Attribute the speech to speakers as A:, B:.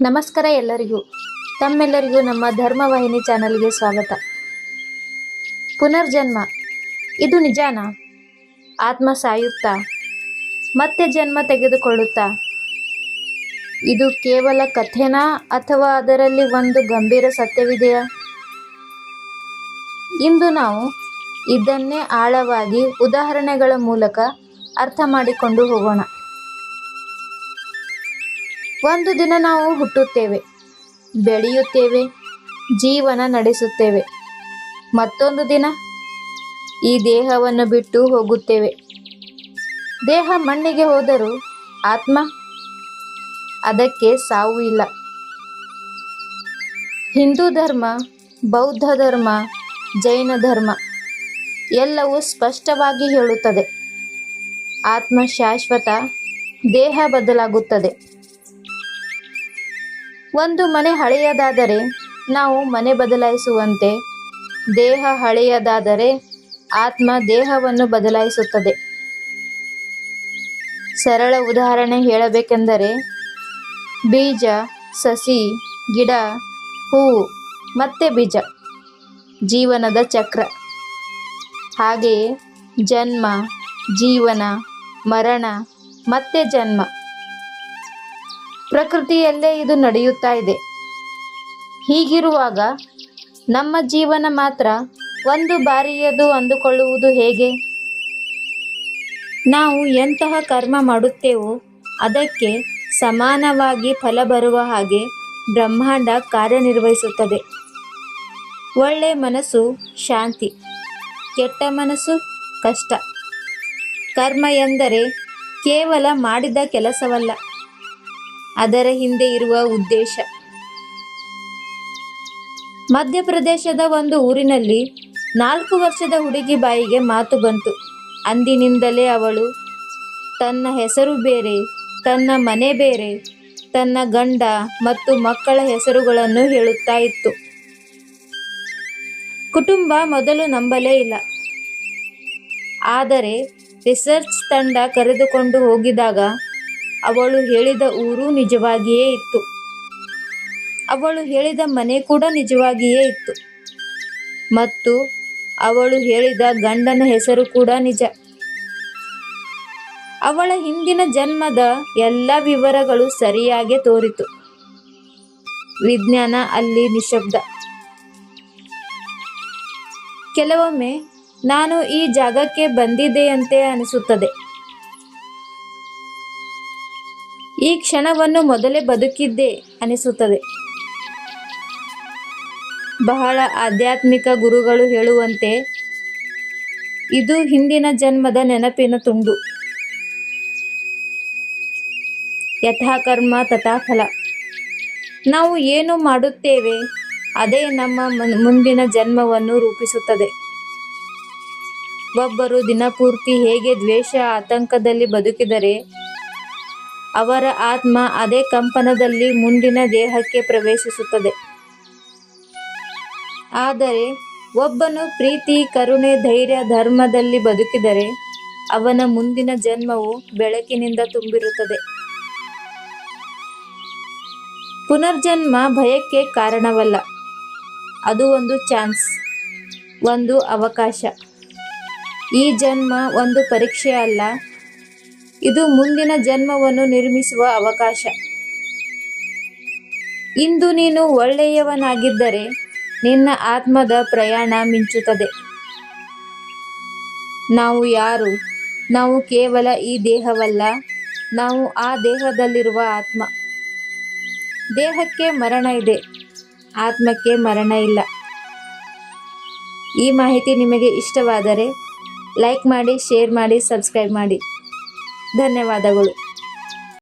A: ನಮಸ್ಕಾರ ಎಲ್ಲರಿಗೂ. ತಮ್ಮೆಲ್ಲರಿಗೂ ನಮ್ಮ ಧರ್ಮವಾಹಿನಿ ಚಾನಲ್ಗೆ ಸ್ವಾಗತ. ಪುನರ್ಜನ್ಮ. ಇದು ನಿಜಾನಾ? ಆತ್ಮ ಸಾಯುತ್ತಾ? ಮತ್ತೆ ಜನ್ಮ ತೆಗೆದುಕೊಳ್ಳುತ್ತಾ? ಇದು ಕೇವಲ ಕಥೆನಾ ಅಥವಾ ಅದರಲ್ಲಿ ಒಂದು ಗಂಭೀರ ಸತ್ಯವಿದೆಯಾ? ಇಂದು ನಾವು ಇದನ್ನೇ ಆಳವಾಗಿ ಉದಾಹರಣೆಗಳ ಮೂಲಕ ಅರ್ಥ ಮಾಡಿಕೊಂಡು ಹೋಗೋಣ. ಒಂದು ದಿನ ನಾವು ಹುಟ್ಟುತ್ತೇವೆ, ಬೆಳೆಯುತ್ತೇವೆ, ಜೀವನ ನಡೆಸುತ್ತೇವೆ. ಮತ್ತೊಂದು ದಿನ ಈ ದೇಹವನ್ನು ಬಿಟ್ಟು ಹೋಗುತ್ತೇವೆ. ದೇಹ ಮಣ್ಣಿಗೆ ಹೋದರೂ ಆತ್ಮ ಅದಕ್ಕೆ ಸಾವು ಇಲ್ಲ. ಹಿಂದೂ ಧರ್ಮ, ಬೌದ್ಧ ಧರ್ಮ, ಜೈನ ಧರ್ಮ ಎಲ್ಲವೂ ಸ್ಪಷ್ಟವಾಗಿ ಹೇಳುತ್ತದೆ. ಆತ್ಮ ಶಾಶ್ವತ, ದೇಹ ಬದಲಾಗುತ್ತದೆ. ಒಂದು ಮನೆ ಹಳೆಯದಾದರೆ ನಾವು ಮನೆ ಬದಲಾಯಿಸುವಂತೆ. ದೇಹ ಹಳೆಯದಾದರೆ ಆತ್ಮ ದೇಹವನ್ನು ಬದಲಾಯಿಸುತ್ತದೆ. ಸರಳ ಉದಾಹರಣೆ ಹೇಳಬೇಕೆಂದರೆ ಬೀಜ, ಸಸಿ, ಗಿಡ ಹೂವು ಮತ್ತೆ ಬೀಜ, ಜೀವನದ ಚಕ್ರ. ಹಾಗೆಯೇ ಜನ್ಮ, ಜೀವನ, ಮರಣ, ಮತ್ತೆ ಜನ್ಮ. ಪ್ರಕೃತಿಯಲ್ಲೇ ಇದು ನಡೆಯುತ್ತಾ ಇದೆ. ಹೀಗಿರುವಾಗ ನಮ್ಮ ಜೀವನ ಮಾತ್ರ ಒಂದು ಬಾರಿಯದು ಅಂದುಕೊಳ್ಳುವುದು ಹೇಗೆ? ನಾವು ಎಂತಹ ಕರ್ಮ ಮಾಡುತ್ತೇವೋ ಅದಕ್ಕೆ ಸಮಾನವಾಗಿ ಫಲ ಬರುವ ಹಾಗೆ ಬ್ರಹ್ಮಾಂಡ ಕಾರ್ಯನಿರ್ವಹಿಸುತ್ತದೆ. ಒಳ್ಳೆ ಮನಸ್ಸು ಶಾಂತಿ, ಕೆಟ್ಟ ಮನಸ್ಸು ಕಷ್ಟ. ಕರ್ಮ ಎಂದರೆ ಕೇವಲ ಮಾಡಿದ ಕೆಲಸವಲ್ಲ. ಅದರ ಹಿಂದೆ ಇರುವ ಉದ್ದೇಶ. ಮಧ್ಯಪ್ರದೇಶದ ಒಂದು ಊರಿನಲ್ಲಿ ನಾಲ್ಕು ವರ್ಷದ ಹುಡುಗಿ ಬಾಯಿಗೆ ಮಾತು ಬಂತು. ಅಂದಿನಿಂದಲೇ ಅವಳು ತನ್ನ ಹೆಸರು ಬೇರೆ, ತನ್ನ ಮನೆ ಬೇರೆ, ತನ್ನ ಗಂಡ ಮತ್ತು ಮಕ್ಕಳ ಹೆಸರುಗಳನ್ನು ಹೇಳುತ್ತಾ ಇತ್ತು. ಕುಟುಂಬ ಮೊದಲು ನಂಬಲೇ ಇಲ್ಲ. ಆದರೆ ರಿಸರ್ಚ್ ತಂಡ ಕರೆದುಕೊಂಡು ಹೋಗಿದಾಗ ಅವಳು ಹೇಳಿದ ಊರು ನಿಜವಾಗಿಯೇ ಇತ್ತು. ಅವಳು ಹೇಳಿದ ಮನೆ ಕೂಡ ನಿಜವಾಗಿಯೇ ಇತ್ತು. ಮತ್ತು ಅವಳು ಹೇಳಿದ ಗಂಡನ ಹೆಸರು ಕೂಡ ನಿಜ. ಅವಳ ಹಿಂದಿನ ಜನ್ಮದ ಎಲ್ಲ ವಿವರಗಳು ಸರಿಯಾಗಿ ತೋರಿತು. ವಿಜ್ಞಾನ ಅಲ್ಲಿ ನಿಶಬ್ದ. ಕೆಲವೊಮ್ಮೆ ನಾನು ಈ ಜಾಗಕ್ಕೆ ಬಂದಿದೆಯಂತೆ ಅನಿಸುತ್ತದೆ. ಈ ಕ್ಷಣವನ್ನು ಮೊದಲೇ ಬದುಕಿದ್ದೆ ಅನಿಸುತ್ತದೆ. ಬಹಳ ಆಧ್ಯಾತ್ಮಿಕ ಗುರುಗಳು ಹೇಳುವಂತೆ ಇದು ಹಿಂದಿನ ಜನ್ಮದ ನೆನಪಿನ ತುಂಡು. ಯಥಾಕರ್ಮ ತಥಾಫಲ. ನಾವು ಏನು ಮಾಡುತ್ತೇವೆ ಅದೇ ನಮ್ಮ ಮುಂದಿನ ಜನ್ಮವನ್ನು ರೂಪಿಸುತ್ತದೆ. ಒಬ್ಬರು ದಿನಪೂರ್ತಿ ಹೇಗೆ ದ್ವೇಷ, ಆತಂಕದಲ್ಲಿ ಬದುಕಿದರೆ ಅವರ ಆತ್ಮ ಅದೇ ಕಂಪನದಲ್ಲಿ ಮುಂದಿನ ದೇಹಕ್ಕೆ ಪ್ರವೇಶಿಸುತ್ತದೆ. ಆದರೆ ಒಬ್ಬನು ಪ್ರೀತಿ, ಕರುಣೆ, ಧೈರ್ಯ, ಧರ್ಮದಲ್ಲಿ ಬದುಕಿದರೆ ಅವನ ಮುಂದಿನ ಜನ್ಮವು ಬೆಳಕಿನಿಂದ ತುಂಬಿರುತ್ತದೆ. ಪುನರ್ಜನ್ಮ ಭಯಕ್ಕೆ ಕಾರಣವಲ್ಲ. ಅದು ಒಂದು ಚಾನ್ಸ್, ಒಂದು ಅವಕಾಶ. ಈ ಜನ್ಮ ಒಂದು ಪರೀಕ್ಷೆ ಅಲ್ಲ ಇದು ಮುಂದಿನ ಜನ್ಮವನ್ನು ನಿರ್ಮಿಸುವ ಅವಕಾಶ. ಇಂದು ನೀನು ಒಳ್ಳೆಯವನಾಗಿದ್ದರೆ ನಿನ್ನ ಆತ್ಮದ ಪ್ರಯಾಣ ಮಿಂಚುತ್ತದೆ. ನಾವು ಯಾರು? ನಾವು ಕೇವಲ ಈ ದೇಹವಲ್ಲ, ನಾವು ಆ ದೇಹದಲ್ಲಿರುವ ಆತ್ಮ. ದೇಹಕ್ಕೆ ಮರಣ ಇದೆ, ಆತ್ಮಕ್ಕೆ ಮರಣ ಇಲ್ಲ. ಈ ಮಾಹಿತಿ ನಿಮಗೆ ಇಷ್ಟವಾದರೆ ಲೈಕ್ ಮಾಡಿ, ಶೇರ್ ಮಾಡಿ, ಸಬ್ಸ್ಕ್ರೈಬ್ ಮಾಡಿ. ಧನ್ಯವಾದಗಳು.